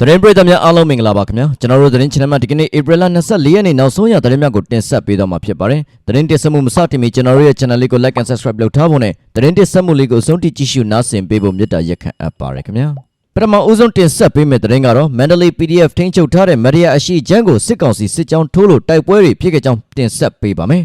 သတင်းပရိသတ်များအားလုံးမင်္ဂလာပါခင်ဗျာကျွန်တော်တို့သတင်း channel မှာဒီကနေ့ April 24ရက်နေ့နောက်ဆုံးရသတင်းများကိုတင်ဆက်ပေးတော့မှာဖြစ်ပါတယ်သတင်းတင်ဆက်မှုမစတင်မီကျွန်တော်တို့ရဲ့ channel လေးကို like and subscribe လုပ်ထားဖို့နဲ့သတင်းတင်ဆက်မှုလေးကိုအဆုံးထိကြည့်ရှုနားဆင်ပေးဖို့မေတ္တာရက်ခံအပ်ပါတယ်ခင်ဗျာပထမဦးဆုံးတင်ဆက်ပေးမယ့်သတင်းကတော့ Mandalay PDF ထိန်းချုပ်ထားတဲ့မရိယာအရှိချမ်းကိုစစ်ကောင်စီစစ်ကြောင်းထိုးလို့တိုက်ပွဲတွေဖြစ်ခဲ့ကြောင်းတင်ဆက်ပေးပါမယ်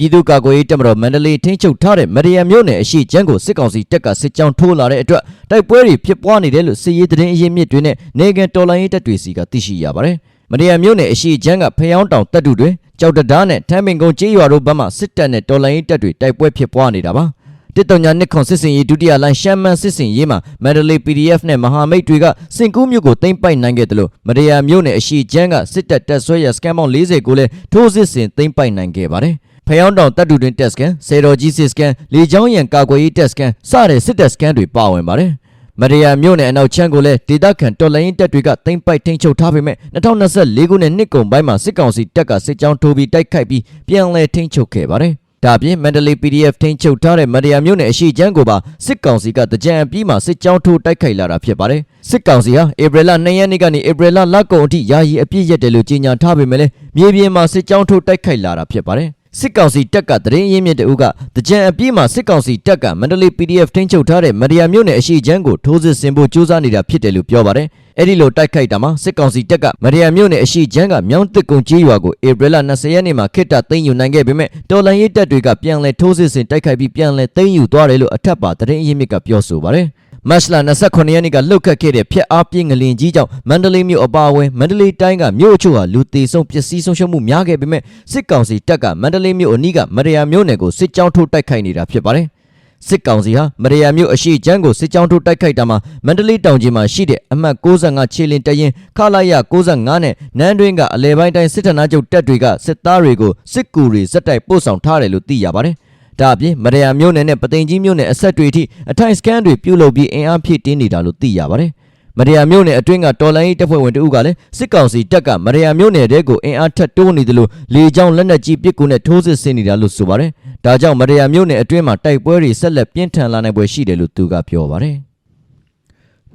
ပြည်သူ့ကာကွယ်ရေးတပ်မတော်မန္တလေးထိန်းချုပ်ထားတဲ့မရိယာမြို့နယ်အရှိချမ်းကိုစစ်ကောင်စီတပ်ကစစ်ကြောင်းထိုးလာတဲ့အတွက်တိုက်ပွဲတွေဖြစ်ပွားနေတယ်လို့စစ်ရေးသတင်းအရင်းမြစ်တွေနဲ့နေကန်တော်လိုင်းရေးတပ်တွေစီကသိရှိရပါတယ်။မရိယာမြို့နယ်အရှိချမ်းကဖျောင်းတောင်တပ်တူတွေကြောက်တဒါနဲ့ထမ်းပင်ကုန်းကျေးရွာတို့ဘက်မှစစ်တပ်နဲ့တော်လိုင်းရေးတပ်တွေတိုက်ပွဲဖြစ်ပွားနေတာပါ။တစ်တောင်ညာနှစ်ခွန်စစ်စင်ရေးဒုတိယလိုင်းရှမ်းမန်စစ်စင်ရေးမှာမန္တလေး PDF နဲ့မဟာမိတ်တွေကစင်ကူးမြို့ကိုသိမ်းပိုက်နိုင်ခဲ့တယ်လို့မရိယာမြို့နယ်အရှိချမ်းကစစ်တပ်တပ်ဆွဲရစကန်ပေါင်း40ကိုလည်းထိုးစစ်ဆင်သိမ်းပိုက်နိုင်ခဲ့ပါတယ်။ ဖျောင်းတောင်တပ်တူတွင်တက်စကန်စေတော်ကြီးစစ်စကန်လေချောင်းရံကာကွယ်ရေးတက်စကန်စတဲ့စစ်တပ်စကန်တွေပါဝင်ပါတယ်။မရယာမြို့နယ်အနောက်ချမ်းကိုလည်းဒေသခံတော်လိုင်းတပ်တွေကသိမ်းပိုက်ထိန်းချုပ်ထားပေမဲ့2024ခုနှစ်နှစ်ကုန်ပိုင်းမှာစစ်ကောင်စီတပ်ကစစ်ကြောင်းထိုးပြီးတိုက်ခိုက်ပြီးပြန်လည်ထိန်းချုပ်ခဲ့ပါတယ်။ဒါပြင်မန္တလေး PDF ထိန်းချုပ်ထားတဲ့မရယာမြို့နယ်အရှိချမ်းကိုပါစစ်ကောင်စီကတကြံအပြီးမှစစ်ကြောင်းထိုးတိုက်ခိုက်လာတာဖြစ်ပါတယ်။စစ်ကောင်စီဟာဧပြီလ2ရက်နေ့ကနေဧပြီလလကုန်အထိယာယီအပြည့်ရက်တယ်လို့ကြေညာထားပေမဲ့လည်းမြေပြင်မှာစစ်ကြောင်းထိုးတိုက်ခိုက်လာတာဖြစ်ပါတယ်။ စစ်ကောင်စီတပ်ကတရင်ရင်းမြစ်တအုပ်ကတကြံအပြည့်မှာစစ်ကောင်စီတပ်ကမန္တလေး PDF ထိန်းချုပ်ထားတဲ့မရယာမြို့နယ်အရှိချမ်းကိုထိုးစစ်ဆင်ဖို့ကြိုးစားနေတာဖြစ်တယ်လို့ပြောပါတယ်။အဲ့ဒီလိုတိုက်ခိုက်တာမှာစစ်ကောင်စီတပ်ကမရယာမြို့နယ်အရှိချမ်းကမြောင်းတစ်ကုံကြီးရွာကိုဧပြီလ20ရက်နေ့မှာခိတ္တသိမ်းယူနိုင်ခဲ့ပေမဲ့တော်လန်ရေးတပ်တွေကပြန်လည်ထိုးစစ်ဆင်တိုက်ခိုက်ပြီးပြန်လည်သိမ်းယူသွားတယ်လို့အထက်ပါတရင်ရင်းမြစ်ကပြောဆိုပါတယ်။ မတ်လ29ရက်နေ့ကလှုပ်ခတ်ခဲ့တဲ့ဖျက်အားပြင်းငလင်ကြီးကြောင့်မန္တလေးမြို့အပါအဝင်မန္တလေးတိုင်းကမြို့အချို့ဟာလူသေးဆုံးပျက်စီးဆုံးရှုံးမှုများခဲ့ပေမဲ့စစ်ကောင်စီတပ်ကမန္တလေးမြို့အနီးကမရယာမြို့နယ်ကိုစစ်ကြောင်းထိုးတိုက်ခိုက်နေတာဖြစ်ပါတယ်။စစ်ကောင်စီဟာမရယာမြို့အရှိချမ်းကိုစစ်ကြောင်းထိုးတိုက်ခိုက်တာမှာမန္တလေးတောင်ကြီးမှာရှိတဲ့အမှတ်65ခြေလင်တရင်ခလာရ65နဲ့နန်းတွင်းကအလဲပိုင်းတိုင်းစစ်ဌာနချုပ်တပ်တွေကစစ်သားတွေကိုစစ်ကူတွေဇက်တိုက်ပို့ဆောင်ထားတယ်လို့သိရပါတယ်။ ဒါအပြင်မရယာမျိုးနယ်နဲ့ပသိမ်ကြီးမျိုးနယ်အဆက်တွေအထိအထိုင်စကန်တွေပြုလုပ်ပြီးအင်အားဖြည့်တင်းနေတာလို့သိရပါတယ်။မရယာမျိုးနယ်အတွင်းကတော်လိုင်းရေးတပ်ဖွဲ့ဝင်တို့ကလည်းစစ်ကောင်စီတပ်ကမရယာမျိုးနယ်တဲကိုအင်အားထပ်တိုးနေတယ်လို့လေကြောင်းလက်နက်ကြီးပစ်ကူနဲ့ထိုးစစ်ဆင်နေတာလို့ဆိုပါတယ်။ဒါကြောင့်မရယာမျိုးနယ်အတွင်းမှာတိုက်ပွဲတွေဆက်လက်ပြင်းထန်လာနိုင်ပွဲရှိတယ်လို့သူကပြောပါတယ်။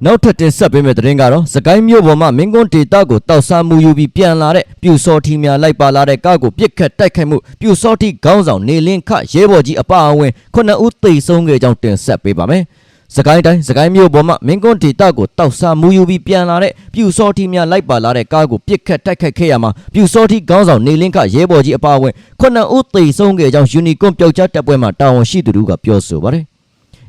နောက်ထပ်တင်ဆက်ပေးမယ့်သတင်းကတော့စကိုင်းမြို့ပေါ်မှာမင်းကွန်းဒေတာကိုတောက်စားမှုယူပြီးပြန်လာတဲ့ပြူစောထီများလိုက်ပါလာတဲ့ကားကိုပြစ်ခတ်တိုက်ခိုက်မှုပြူစောထီခေါင်းဆောင်နေလင်းခရဲဘော်ကြီးအပအဝင်ခုနှစ်ဦးသေဆုံးခဲ့ကြောင်းတင်ဆက်ပေးပါမယ်။စကိုင်းတိုင်းစကိုင်းမြို့ပေါ်မှာမင်းကွန်းဒေတာကိုတောက်စားမှုယူပြီးပြန်လာတဲ့ပြူစောထီများလိုက်ပါလာတဲ့ကားကိုပြစ်ခတ်တိုက်ခိုက်ခဲ့ရမှာပြူစောထီခေါင်းဆောင်နေလင်းခရဲဘော်ကြီးအပအဝင်ခုနှစ်ဦးသေဆုံးခဲ့ကြောင်းယူနီကွန်ပျောက်ကြားတပ်ပွဲမှတာဝန်ရှိသူတို့ကပြောဆိုပါတယ်။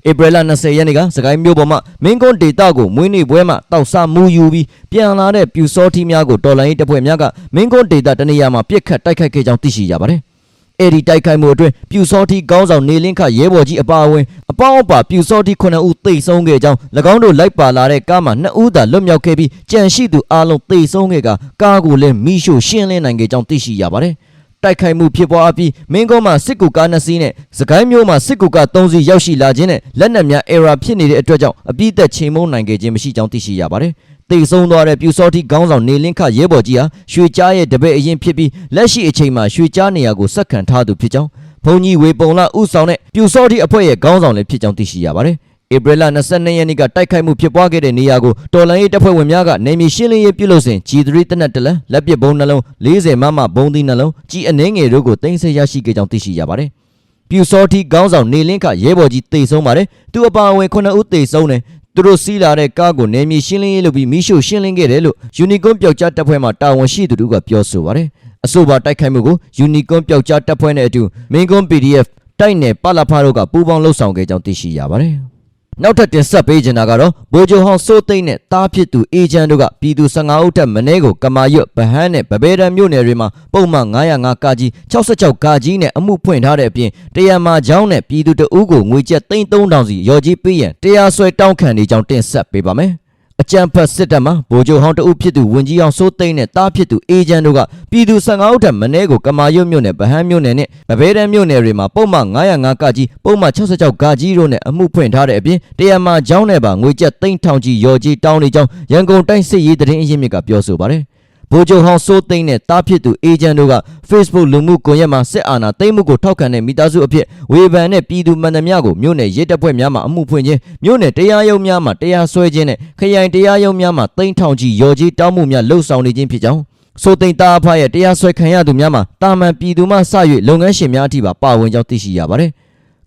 ဧပြီလ20ရက်နေ့ကစကိုင်းမြို့ပေါ်မှာမင်းကွန်းဒေတာကိုမွေးနေ့ပွဲမှာတောက်စားမူယူပြီးပြန်လာတဲ့ပြူစောထီများကိုတော်လိုင်းရေးတပ်ဖွဲ့များကမင်းကွန်းဒေတာတနေရာမှာပြစ်ခတ်တိုက်ခိုက်ခဲ့ကြောင်းသိရှိရပါတယ်။အဲဒီတိုက်ခိုက်မှုအတွင်းပြူစောထီကောင်းဆောင်နေလင်းခရဲဘော်ကြီးအပါအဝင်အပေါင်းအပါပြူစောထီ9ဦးသေဆုံးခဲ့ကြောင်း၎င်းတို့လိုက်ပါလာတဲ့ကားမှာ2ဦးသာလွတ်မြောက်ခဲ့ပြီးကြံရှိသူအလုံးသေဆုံးခဲ့ကကားကိုလည်းမိရှို့ရှင်းလင်းနိုင်ခဲ့ကြောင်းသိရှိရပါတယ်။ တိုက်ခိုက်မှုဖြစ်ပွားပြီးမင်းကုန်းမှာစစ်ကူကားနှစ်စီးနဲ့စကိုင်းမြို့မှာစစ်ကူကား၃စီးရောက်ရှိလာခြင်းနဲ့လက်နက်များ error ဖြစ်နေတဲ့အတွက်ကြောင့်အပြည့်သက်ချိန်မုန်းနိုင်ခဲ့ခြင်းမရှိကြောင်းသိရှိရပါတယ်။တိတ်ဆုံးသွားတဲ့ပြူစောတိခေါင်းဆောင်နေလင်းခရဲဘော်ကြီးဟာရွှေကြားရဲ့တပည့်အရင်ဖြစ်ပြီးလက်ရှိအချိန်မှာရွှေကြားနေရာကိုစက္ကန်ထားသူဖြစ်ကြောင်းဘုံကြီးဝေပုံလာဥဆောင်တဲ့ပြူစောတိအဖွဲ့ရဲ့ခေါင်းဆောင်လည်းဖြစ်ကြောင်းသိရှိရပါတယ်။ ဧပြီလ22ရက်နေ့ကတိုက်ခိုက်မှုဖြစ်ပွားခဲ့တဲ့နေရာကိုတော်လိုင်းရေးတပ်ဖွဲ့ဝင်များကနေမြေရှင်းလင်းရေးပြုလုပ်စဉ် G3 တနက်တလက်လက်ပစ်ဘုံနှလုံး40မမဘုံသီးနှလုံးကြီးအနှင်းငယ်တို့ကိုတင်ဆက်ရရှိခဲ့ကြောင်းသိရှိရပါတယ်။ပြူစောတိခေါင်းဆောင်နေလင်းခရဲဘော်ကြီးတေဆုံးပါတယ်။သူအပါအဝင်9ဦးတေဆုံးတယ်။သူတို့စီးလာတဲ့ကားကိုနေမြေရှင်းလင်းရေးလုပ်ပြီးမိရှို့ရှင်းလင်းခဲ့တယ်လို့ယူနီကွန်ပျောက်ကြားတပ်ဖွဲ့မှတာဝန်ရှိသူတို့ကပြောဆိုပါတယ်။အဆိုပါတိုက်ခိုက်မှုကိုယူနီကွန်ပျောက်ကြားတပ်ဖွဲ့နဲ့အတူမင်းကွန် PDF တိုက်နယ်ပလာဖာတို့ကပူးပေါင်းလှုပ်ဆောင်ခဲ့ကြောင်းသိရှိရပါတယ်။ နောက်ထပ်တင်ဆက်ပေးချင်တာကတော့ဗိုလ်ချုပ်ဟောင်းစိုးသိန်းနဲ့တားဖြစ်သူအေဂျန်တို့ကပြည်သူ15ဦးထက်မနည်းကိုကမာရွတ်ဗဟန်းနဲ့ဗဘေဒံမြို့နယ်တွေမှာပုံမှန်905ကကြီး66ကကြီးနဲ့အမှုဖွင့်ထားတဲ့အပြင်တရားမှာချောင်းနဲ့ပြည်သူတအုပ်ကိုငွေကျပ်3000စီရော်ကြီးပေးရန်တရားစွဲတောင်းခံနေကြောင်းတင်ဆက်ပေးပါမယ်။ အကြံဖတ်စစ်တပ်မှာဗိုလ်ချုပ်ဟောင်းတအုပ်ဖြစ်သူဝင်ကြီးအောင်စိုးသိန်းနဲ့တားဖြစ်သူအေဂျန်တို့ကပြည်သူ15ဦးထက်မနည်းကိုကမာရွတ်မြို့နယ်ဗဟန်းမြို့နယ်နဲ့ဗဘေဒံမြို့နယ်တွေမှာပုံမှန်905ကကြီးပုံမှန်66ကကြီးတို့နဲ့အမှုဖွင့်ထားတဲ့အပြင်တရားမှာချောင်းနဲ့ပါငွေကျပ်3000ကြီးရော်ကြီးတောင်းနေကြောင်းရန်ကုန်တိုင်းစစ်ရေးသတင်းအရင်းမြစ်ကပြောဆိုပါတယ် ဗိုလ်ချုပ်ဟောင်းစိုးသိန်းနဲ့တားဖြစ်သူအေဂျင့်တို့က Facebook လူမှုကွန်ရက်မှာစစ်အာဏာသိမ်းမှုကိုထောက်ခံတဲ့မိသားစုအဖြစ်ဝေဖန်တဲ့ပြည်သူမှန်သမျှကိုမြို့နယ်ရဲတပ်ဖွဲ့များမှအမှုဖွင့်ခြင်းမြို့နယ်တရားရုံးများမှတရားစွဲခြင်းနဲ့ခရိုင်တရားရုံးများမှသိမ်းထောင်ကြီးရော်ကြီးတောင်းမှုများလှုပ်ဆောင်နေခြင်းဖြစ်ကြောင်းစိုးသိန်းတာအဖရဲ့တရားစွဲခံရသူများမှာတာမန်ပြည်သူမှစ၍လုပ်ငန်းရှင်များအထိပါပါဝင်ကြောင်းသိရှိရပါတယ်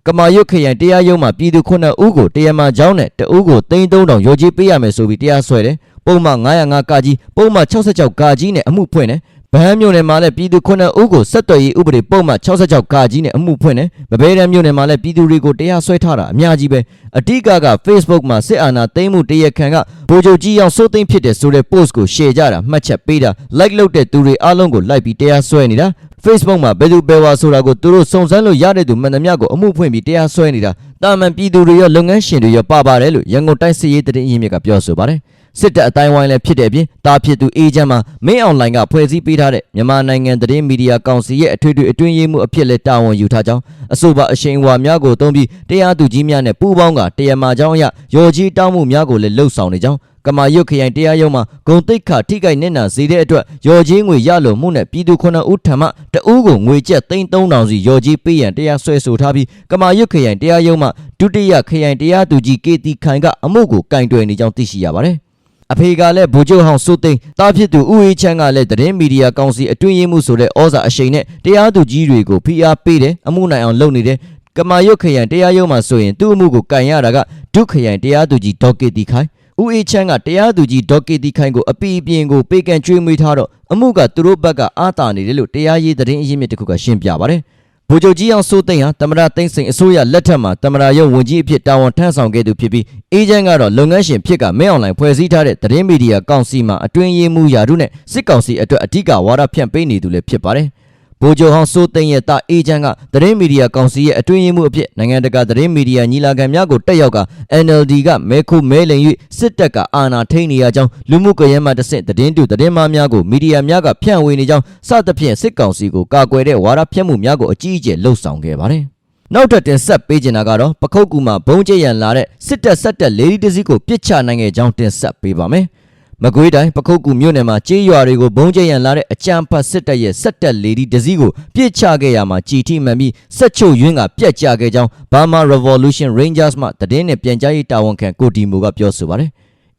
ကမာရွတ်ခရိုင်တရားရုံးမှာပြည်သူခုနှစ်ဦးကိုတရားမှာကြောင်းနဲ့တဦးကိုသိန်း3000ရော်ကြီးပေးရမယ်ဆိုပြီးတရားစွဲတယ် ပုံမှန်905ကကြီးပုံမှန်66ကကြီးနဲ့အမှုဖွင့်တယ်ဗဟန်းမြို့နယ်မှာလည်းပြည်သူခုနှစ်ဦးကိုဆက်သွယ်ရေးဥပဒေပုံမှန်66ကကြီးနဲ့အမှုဖွင့်တယ်မဘဲတမ်းမြို့နယ်မှာလည်းပြည်သူတွေကိုတရားစွဲထားတာအများကြီးပဲအတိကက Facebook မှာစစ်အာဏာသိမ်းမှုတရားခံကဗိုလ်ချုပ်ကြီးအောင်စိုးသိမ်းဖြစ်တယ်ဆိုတဲ့ post ကို share ကြတာမှတ်ချက်ပေးတာ like လုပ်တဲ့သူတွေအားလုံးကိုလိုက်ပြီးတရားစွဲနေတာ Facebook မှာဘယ်သူဘယ်ဝါဆိုတာကိုသူတို့စုံစမ်းလို့ရတဲ့သူမှန်သမျှကိုအမှုဖွင့်ပြီးတရားစွဲနေတာတာမန်ပြည်သူတွေရောလုပ်ငန်းရှင်တွေရောပါပါတယ်လို့ရန်ကုန်တိုင်းစစ်ရေးတရင်အရင်းမြစ်ကပြောဆိုပါတယ် စစ်တပ်အတိုင်းဝိုင်းလည်းဖြစ်တဲ့အပြင်တာဖြစ်သူအေဂျင့်မှာမင်းအွန်လိုင်းကဖွဲ့စည်းပေးထားတဲ့မြန်မာနိုင်ငံသတင်းမီဒီယာကောင်စီရဲ့အထွေထွေအတွင်းရေးမှူးအဖြစ်လက်တာဝန်ယူထားကြောင်းအဆိုပါအရှိန်အဝါများကိုသုံးပြီးတရားသူကြီးများနဲ့ပူးပေါင်းကတရားမှာကြောင်းအရရော်ကြီးတောင်းမှုများကိုလည်းလှုပ်ဆောင်နေကြောင်းကမာရွတ်ခရိုင်တရားရုံးမှာဂုံတိတ်ခထိခိုက်နေနာစေတဲ့အတွက်ရော်ကြီးငွေရလိုမှုနဲ့ပြည်သူခုနှစ်ဦးထံမှတဦးကိုငွေကျပ်3300စီရော်ကြီးပေးရန်တရားစွဲဆိုထားပြီးကမာရွတ်ခရိုင်တရားရုံးမှဒုတိယခရိုင်တရားသူကြီးကေတီခိုင်ကအမှုကိုကင်တွယ်နေကြောင်းသိရှိရပါတယ် အဖေကလည်းဗိုလ်ချုပ်ဟောင်းစိုးသိန်းတားဖြစ်သူဦးအေးချမ်းကလည်းသတင်းမီဒီယာကောင်စီအတွင်းရေးမှူးဆိုတဲ့ဩဇာအရှိန်နဲ့တရားသူကြီးတွေကိုဖိအားပေးတယ်အမှုနိုင်အောင်လုပ်နေတယ်ကမာရွတ်ခရိုင်တရားရုံးမှာဆိုရင်သူ့အမှုကိုကင်ရတာကဒုခရိုင်တရားသူကြီးဒေါက်ကေတီခိုင်ဦးအေးချမ်းကတရားသူကြီးဒေါက်ကေတီခိုင်ကိုအပီအပြင်ကိုပေးကန်ကျွေးမွေးထားတော့အမှုကသူတို့ဘက်ကအာတာနေတယ်လို့တရားရေးသတင်းအရင်းမြစ်တစ်ခုကရှင်းပြပါတယ် ဗိုလ်ချုပ်ကြီးအောင်စိုးသိန်းဟာတမရသိန်းစိန်အစိုးရလက်ထက်မှာတမရရုံဝန်ကြီးအဖြစ်တာဝန်ထမ်းဆောင်ခဲ့သူဖြစ်ပြီးအေဂျင့်ကတော့လုပ်ငန်းရှင်ဖြစ်ကမဲအွန်လိုင်းဖွဲ့စည်းထားတဲ့သတင်းမီဒီယာကောင်စီမှာအတွင်းရေးမှူးယာရုနဲ့စစ်ကောင်စီအတွက်အဓိကဝါဒဖြန့်ပေးနေသူလည်းဖြစ်ပါတယ် ဗိုလ်ချုပ်ဟောင်းစိုးသိန်းရဲ့တာအေဂျင့်ကသတင်းမီဒီယာကောင်စီရဲ့အတွင်းရေးမှူးအဖြစ်နိုင်ငံတကာသတင်းမီဒီယာညီလာခံများကိုတက်ရောက်က NLD ကမဲခုမဲလိန်၍စစ်တပ်ကအာဏာထိန်းနေရကြောင်းလူမှုကွန်ရက်မှတဆင့်သတင်းတူသတင်းမှားများကိုမီဒီယာများကဖြန့်ဝေနေကြောင်းစသဖြင့်စစ်ကောင်စီကိုကာကွယ်တဲ့ဝါဒဖြန့်မှုများကိုအကြီးအကျယ်လှုံ့ဆော်ခဲ့ပါတယ်။နောက်ထပ်တင်ဆက်ပေးချင်တာကတော့ပခုတ်ကူမှာဘုံကျက်ရန်လာတဲ့စစ်တပ်ဆက်တက်လေဒီတစည်းကိုပြစ်ချနိုင်ခဲ့ကြောင်းတင်ဆက်ပေးပါမယ်။ မကွေးတိုင်းပခုတ်ကူမြို့နယ်မှာကြေးရွာတွေကိုဘုံကျက်ရန်လာတဲ့အကြမ်းဖက်စစ်တပ်ရဲ့ဆက်တက်လေဒီတစည်းကိုပြစ်ချခဲ့ရမှာကြည်ထိမှန်ပြီးဆက်ချုပ်ရင်းကပြက်ကျခဲ့ကြောင်း Burma Revolution Rangers မှတည်င်းနဲ့ပြန်ကြားရေးတာဝန်ခံကိုဒီမိုကပြောဆိုပါတယ်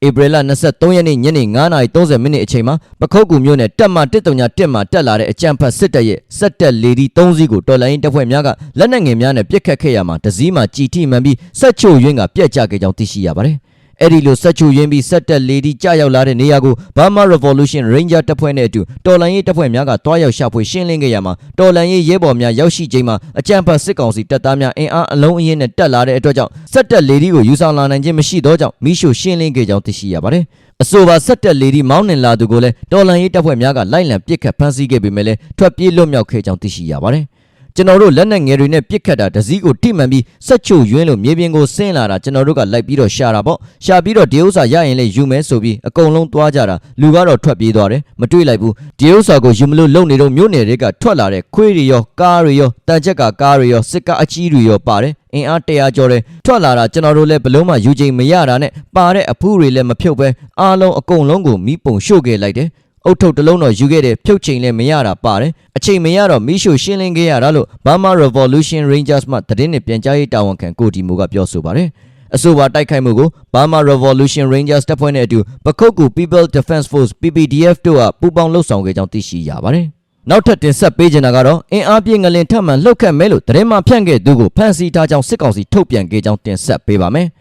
ဧပြီလ23ရက်နေ့ညနေ9:30မိနစ်အချိန်မှာပခုတ်ကူမြို့နယ်တက်မ139မှာတက်လာတဲ့အကြံဖတ်စစ်တပ်ရဲ့စက်တက်လေဒီ3စီးကိုတော်လိုင်းတပ်ဖွဲ့များကလက်နက်ငယ်များနဲ့ပစ်ခတ်ခဲ့ရမှာတစည်းမှာကြည်ထိမှန်ပြီးဆက်ချိုရင်းကပြက်ကျခဲ့ကြောင်းသိရှိရပါတယ်။ အဲ့ဒီလိုဆက်ချူရင်းပြီးဆက်တက်လေဒီကြရောက်လာတဲ့နေရာကို Burma Revolution Ranger တပ်ဖွဲ့နဲ့အတူတော်လန်ရေးတပ်ဖွဲ့များကတွားရောက်ရှာဖွေရှင်းလင်းခဲ့ရမှာတော်လန်ရေးရဲဘော်များရောက်ရှိချိန်မှာအကြမ်းဖက်စစ်ကောင်စီတပ်သားများအင်အားအလုံးအင်းနဲ့တက်လာတဲ့အတွက်ကြောင့်ဆက်တက်လေဒီကိုယူဆောင်လာနိုင်ခြင်းမရှိသောကြောင့်မိရှုရှင်းလင်းခဲ့ကြောင်းသိရှိရပါတယ်အဆိုပါဆက်တက်လေဒီမောင်းနှင်လာသူကိုလည်းတော်လန်ရေးတပ်ဖွဲ့များကလိုက်လံပစ်ခတ်ဖမ်းဆီးခဲ့ပေမဲ့လည်းထွက်ပြေးလွတ်မြောက်ခဲ့ကြောင်းသိရှိရပါတယ်။ ကျွန်တော်တို့လက်နက်ငယ်တွေနဲ့ပစ်ခတ်တာဒစည်းကိုထိမှန်ပြီးဆက်ချုပ်ယွင်းလို့မြေပြင်ကိုဆင်းလာတာကျွန်တော်တို့ကလိုက်ပြီးတော့ရှာတာပေါ့ရှာပြီးတော့ဒီဥစ္စာရရင်လည်းယူမယ်ဆိုပြီးအကုန်လုံးသွားကြတာလူကတော့ထွက်ပြေးသွားတယ်မတွေ့လိုက်ဘူးဒီဥစ္စာကိုယူမလို့လုံနေတော့မြို့နယ်တွေကထွက်လာတဲ့ခွေးတွေရောကားတွေရောတန်ချက်ကကားတွေရောစစ်ကားအကြီးတွေရောပါတယ်အင်အားတရာကျော်တယ်ထွက်လာတာကျွန်တော်တို့လည်းဘလုံးမှယူချိန်မရတာနဲ့ပါတဲ့အဖူးတွေလည်းမဖြုတ်ပဲအားလုံးအကုန်လုံးကိုမီးပုံရှို့ခဲ့လိုက်တယ် အုတ်ထုတ်တစ်လုံးတော့ယူခဲ့တယ်ဖြုတ်ချိန်လည်းမရတာပါတယ်အချိန်မရတော့မီးရှို့ရှင်းလင်းခဲ့ရတာလို့ Burma Revolution Rangers မှသတင်းနဲ့ပြန်ကြားရေးတာဝန်ခံကိုဒီမိုကပြောဆိုပါတယ်အဆိုပါတိုက်ခိုက်မှုကို Burma Revolution Rangers တပ်ဖွဲ့နဲ့အတူပခုတ်ကူ People Defense Force PPDF တို့ကပူးပေါင်းလှုပ်ဆောင်ခဲ့ကြောင်းသိရှိရပါတယ်နောက်ထပ်တင်ဆက်ပေးချင်တာကတော့အင်အားပြည့်ငလင်ထပ်မံလှုပ်ခတ်မဲလို့သတင်းမှဖြန့်ခဲ့သူကိုဖမ်းဆီးထားကြောင်းစစ်ကောင်စီထုတ်ပြန်ခဲ့ကြောင်းတင်ဆက်ပေးပါမယ်။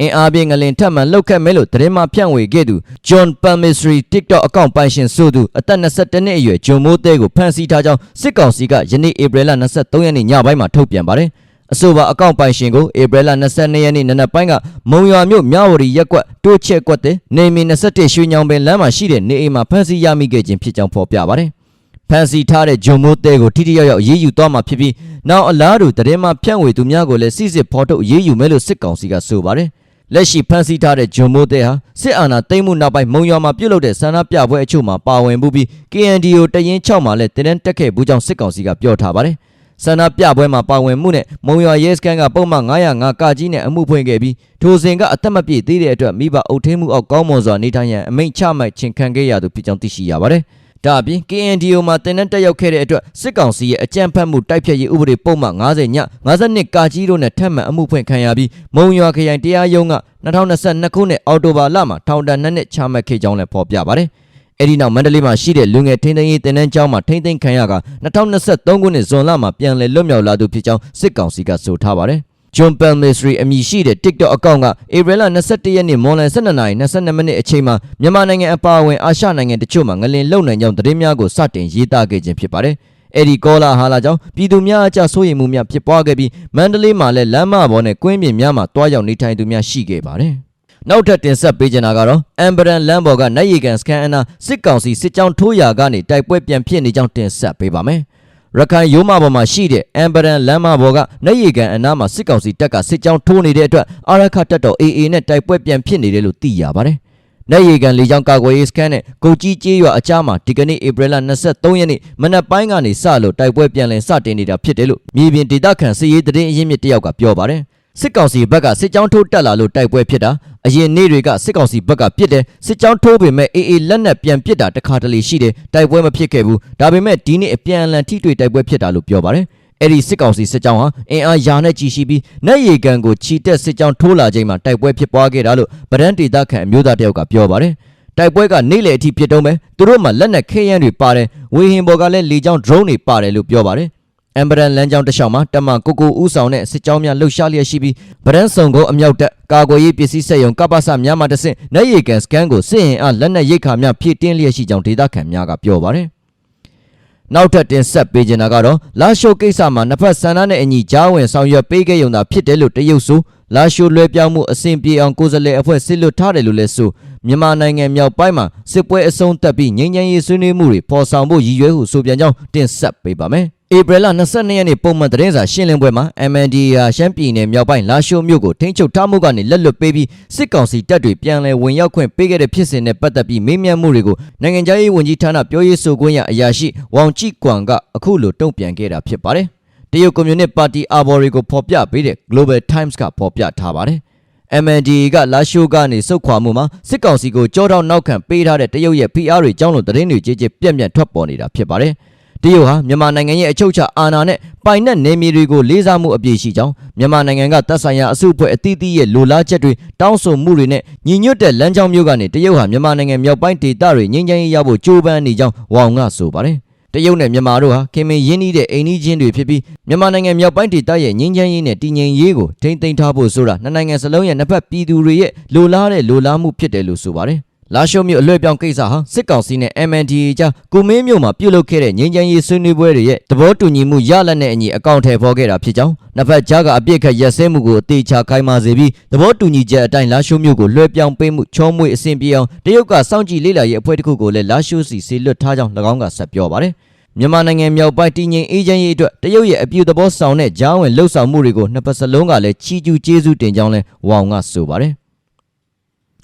အင်အားပြင်းငလင်ထပ်မံလှုပ်ခတ်မဲလို့သတင်းမှဖြန့်ဝေခဲ့သူ John Palmistry TikTok အကောင့်ပိုင်ရှင်ဆိုသူအသက်22နှစ်အရွယ်ဂျွန်မိုးတဲကိုဖမ်းဆီးထားကြောင်းစစ်ကောင်စီကယနေ့ဧပြီလ23ရက်နေ့ညပိုင်းမှာထုတ်ပြန်ပါတယ်အဆိုပါအကောင့်ပိုင်ရှင်ကိုဧပြီလ22ရက်နေ့နနက်ပိုင်းကမုံရွာမြို့မြဝတီရက်ကွက်တိုးချက်ကွက်တဲ့နေမီ21ရွှေညောင်ပင်လမ်းမှာရှိတဲ့နေအိမ်မှာဖမ်းဆီးရမိခဲ့ခြင်းဖြစ်ကြောင်းဖော်ပြပါတယ်ဖန်စီထားတဲ့ဂျုံမိုးတဲကိုထိထိရောက်ရောက်အေးအေးယူသွားမှာဖြစ်ပြီးနောက်အလားတူတရင်မှဖြန့်ဝေသူများကိုလည်းစစ်စစ်ဖော်ထုတ်အေးအေးယူမယ်လို့စစ်ကောင်စီကဆိုပါတယ် လက်ရှိဖမ်းဆီးထားတဲ့ဂျွန်မိုးတဲဟာစစ်အာဏာသိမ်းမှုနောက်ပိုင်းမုံရွာမှာပြုတ်လုပ်တဲ့ဆန္ဒပြပွဲအချို့မှာပါဝင်မှုပြီး KNDO တရင်6မှာလည်းတင်းတန်းတက်ခဲ့ဘူးကြောင်းစစ်ကောင်စီကပြောထားပါတယ်ဆန္ဒပြပွဲမှာပါဝင်မှုနဲ့မုံရွာရဲစခန်းကပုံမှန်905ကကြီးနဲ့အမှုဖွင့်ခဲ့ပြီးထိုစဉ်ကအသက်မပြည့်သေးတဲ့အတွက်မိဘအုပ်ထိန်မှုအောက်ကောင်းမွန်စွာနေထိုင်ရန်အမိန့်ချမှတ်ခြင်းခံခဲ့ရသူဖြစ်ကြောင်းသိရှိရပါတယ်။ ဒါအပြင် KNDO မှာတင်နန်းတက်ရောက်ခဲ့တဲ့အတွက်စစ်ကောင်စီရဲ့အကြမ်းဖက်မှုတိုက်ဖျက်ရေးဥပဒေပုံမှန်90ည52ကကြီးတို့နဲ့ထပ်မံအမှုဖွင့်ခံရပြီးမုံရွာခရိုင်တရားရုံးက2022ခုနှစ်အောက်တိုဘာလမှာထောင်ဒဏ်2နှစ်ချမှတ်ခဲ့ကြောင်းလည်းဖော်ပြပါတယ်။အဲ့ဒီနောက်မန္တလေးမှာရှိတဲ့လူငယ်ထိန်းသိမ်းရေးတင်နန်းကျောင်းမှာထိန်းသိမ်းခံရက2023ခုနှစ်ဇွန်လမှာပြန်လည်လွတ်မြောက်လာသူဖြစ်ကြောင်းစစ်ကောင်စီကဆိုထားပါတယ်။ John Bell Mystery အမည်ရှိတဲ့ TikTok အကောင့်ကဧပြီလ22ရက်နေ့မွန်လယ်12:22မိနစ်အချိန်မှာမြန်မာနိုင်ငံအပါအဝင်အာရှနိုင်ငံတချို့မှာငလင်လုံနိုင်ကြောင်းသတင်းများကိုစတင်ရေးသားခဲ့ခြင်းဖြစ်ပါတယ်။အဲ့ဒီကောလာဟာလာကြောင့်ပြည်သူများအကြစိုးရိမ်မှုများဖြစ်ပွားခဲ့ပြီးမန္တလေးမှာလည်းလမ်းမပေါ်နဲ့ကွင်းပြင်များမှာတွားရောက်နေထိုင်သူများရှိခဲ့ပါတယ်။နောက်ထပ်တင်ဆက်ပေးချင်တာကတော့အမ်ဘရန်လမ်းပေါ်ကနိုင်ရီကန်စကန်အနာစစ်ကောင်စီစစ်ကြောင်းထိုးရာကနေတိုက်ပွဲပြန်ဖြစ်နေကြောင်းတင်ဆက်ပေးပါမယ်။ ရခိုင်ရိုးမပေါ်မှာရှိတဲ့အမ်ဘရန်လမ်းမပေါ်ကနိုင်ရီကန်အနာမှာစစ်ကောင်စီတပ်ကစစ်ကြောင်းထိုးနေတဲ့အတွက်အာရခတပ်တော် AA နဲ့တိုက်ပွဲပြန်ဖြစ်နေတယ်လို့သိရပါတယ်။နိုင်ရီကန်လေကြောင်းကာကွယ်ရေးစခန်းနဲ့ကိုကြီးကျေးရွာအကြားမှာဒီကနေ့ဧပြီလ23ရက်နေ့မနက်ပိုင်းကနေစလို့တိုက်ပွဲပြန်လည်စတင်နေတာဖြစ်တယ်လို့မြေပြင်ဒေသခံစစ်ရေးသတင်းအရင်းမြစ်တယောက်ကပြောပါတယ်။ စစ်ကောင်စီဘက်ကစစ်ကြောင်းထိုးတက်လာလို့တိုက်ပွဲဖြစ်တာအရင်နေ့တွေကစစ်ကောင်စီဘက်ကပြစ်တယ်စစ်ကြောင်းထိုးပေမဲ့အေးအေးလက်နက်ပြန်ပစ်တာတစ်ခါတလေရှိတယ်တိုက်ပွဲမဖြစ်ခဲ့ဘူးဒါပေမဲ့ဒီနေ့အပြန်အလှန်ထိတွေ့တိုက်ပွဲဖြစ်တာလို့ပြောပါတယ်အဲ့ဒီစစ်ကောင်စီစစ်ကြောင်းဟာအင်အားယာနဲ့ကြီးရှိပြီးနက်ရီကန်ကိုချီတက်စစ်ကြောင်းထိုးလာချိန်မှာတိုက်ပွဲဖြစ်ပွားခဲ့တာလို့ဗရန်ဒေတာခန်အမျိုးသားတယောက်ကပြောပါတယ်တိုက်ပွဲကနေ့လေအထိဖြစ်တော့မယ်သူတို့မှလက်နက်ခဲယမ်းတွေပါတယ်ဝေဟင်ဘော်ကလည်းလေကြောင်း drone တွေပါတယ်လို့ပြောပါတယ် အမ်ဘရန်လမ်းကြောင်းတစ်လျှောက်မှာတမန်ကိုကိုဦးဆောင်တဲ့စစ်ကြောင်းများလှုပ်ရှားလျက်ရှိပြီးဗရန်စုံကုန်းအမြောက်တက်ကာကွယ်ရေးပစ္စည်းစက်ရုံကပ္ပစများမှတဆင့်နေရီကန်စကန်ကိုစစ်ရင်အားလက်နက်ရိတ်ခါများဖြည့်တင်းလျက်ရှိကြောင်းဒေသခံများကပြောပါတယ်နောက်ထပ်တင်ဆက်ပေးချင်တာကတော့လာရှိုကိစ္စမှာနှစ်ဖက်ဆန္ဒနဲ့အညီကြားဝင်ဆောင်ရွက်ပေးခဲ့ရုံသာဖြစ်တယ်လို့တရုတ်ဆိုလာရှိုလွှဲပြောင်းမှုအစဉ်ပြေအောင်ကိုယ်စားလှယ်အဖွဲ့စစ်လွတ်ထားတယ်လို့လည်းဆိုမြန်မာနိုင်ငံမြောက်ပိုင်းမှာစစ်ပွဲအဆုံးသတ်ပြီးငြိမ်းချမ်းရေးဆွေးနွေးမှုတွေပေါ်ဆောင်ဖို့ရည်ရွယ်ဟုဆိုပြန်ကြောင်းတင်ဆက်ပေးပါမယ် ဧပြီလ22ရက်နေ့ပုံမှန်သတင်းစာရှင်းလင်းပွဲမှာ MNDAR ရှမ်းပြည်နယ်မြောက်ပိုင်းလာရှိုမြို့ကိုထိန်းချုပ်ထားမှုကနေလက်လွတ်ပေးပြီးစစ်ကောင်စီတပ်တွေပြန်လည်ဝင်ရောက်ခွင့်ပေးခဲ့တဲ့ဖြစ်စဉ်နဲ့ပတ်သက်ပြီးမေးမြန်းမှုတွေကိုနိုင်ငံခြားရေးဝန်ကြီးဌာနပြောရေးဆိုခွင့်ရအရာရှိဝေါင်ကြည့်ကွမ်ကအခုလိုတုံ့ပြန်ခဲ့တာဖြစ်ပါတယ်။တရုတ်ကွန်မြူနစ်ပါတီအာဘော်ရီကိုဖော်ပြပေးတဲ့ Global Times ကဖော်ပြထားပါတယ်။ MNDAA ကလာရှိုကနေစုတ်ခွာမှုမှာစစ်ကောင်စီကိုကြောတောက်နောက်ခံပေးထားတဲ့တရုတ်ရဲ့ PR တွေကြောင်းလို့သတင်းတွေကြေကြေပြက်ပြက်ထွက်ပေါ်နေတာဖြစ်ပါတယ်။ တရုတ်ဟာမြန်မာနိုင်ငံရဲ့အချုပ်အခြာအာဏာနဲ့ပိုင်နက်နယ်မြေတွေကိုလေးစားမှုအပြည့်ရှိကြောင်းမြန်မာနိုင်ငံကတပ်ဆိုင်ရာအစုအဖွဲ့အသီးသီးရဲ့လိုလားချက်တွေတောင်းဆိုမှုတွေနဲ့ညီညွတ်တဲ့လမ်းကြောင်းမျိုးကနေတရုတ်ဟာမြန်မာနိုင်ငံမြောက်ပိုင်းဒေသတွေငြိမ်းချမ်းရေးရဖို့ကြိုးပမ်းနေကြောင်းဝေါင်ကဆိုပါတယ်တရုတ်နဲ့မြန်မာတို့ဟာခင်မင်ရင်းနှီးတဲ့အိမ်နီးချင်းတွေဖြစ်ပြီးမြန်မာနိုင်ငံမြောက်ပိုင်းဒေသရဲ့ငြိမ်းချမ်းရေးနဲ့တည်ငြိမ်ရေးကိုထိန်းသိမ်းထားဖို့ဆိုတာနှစ်နိုင်ငံစလုံးရဲ့နှစ်ဖက်ပြည်သူတွေရဲ့လိုလားတဲ့လိုလားမှုဖြစ်တယ်လို့ဆိုပါတယ် လာရှုံမြို့အလွဲ့ပြောင်းကိစ္စဟာစစ်ကောင်စီနဲ့ MNDAA ကြားကုမင်းမြို့မှာပြုလုပ်ခဲ့တဲ့ငြိမ်းချမ်းရေးဆွေးနွေးပွဲတွေရဲ့သဘောတူညီမှုရလဒ်နဲ့အညီအကောင့်ထဲပေါ်ခဲ့တာဖြစ်ကြောင်းနှစ်ဖက်ကြားကအပြစ်ခတ်ရက်စဲမှုကိုအသေးချခိုင်းပါစေပြီးသဘောတူညီချက်အတိုင်းလာရှုံမြို့ကိုလွှဲပြောင်းပေးမှုချောမွေ့အဆင်ပြေအောင်တရုတ်ကစောင့်ကြည့်လေ့လာရေးအဖွဲ့တစ်ခုကိုလည်းလာရှုစီစေလွတ်ထားကြောင်း၎င်းကဆက်ပြောပါတယ်မြန်မာနိုင်ငံမြောက်ပိုင်းတည်ငြိမ်အေးချမ်းရေးအတွက်တရုတ်ရဲ့အပြူသဘောဆောင်တဲ့ဂျားဝင်လှုပ်ဆောင်မှုတွေကိုနှစ်ပတ်စလုံးကလည်းချီကျူးကျေးဇူးတင်ကြောင်းလဲဝေါင်ကဆိုပါတယ်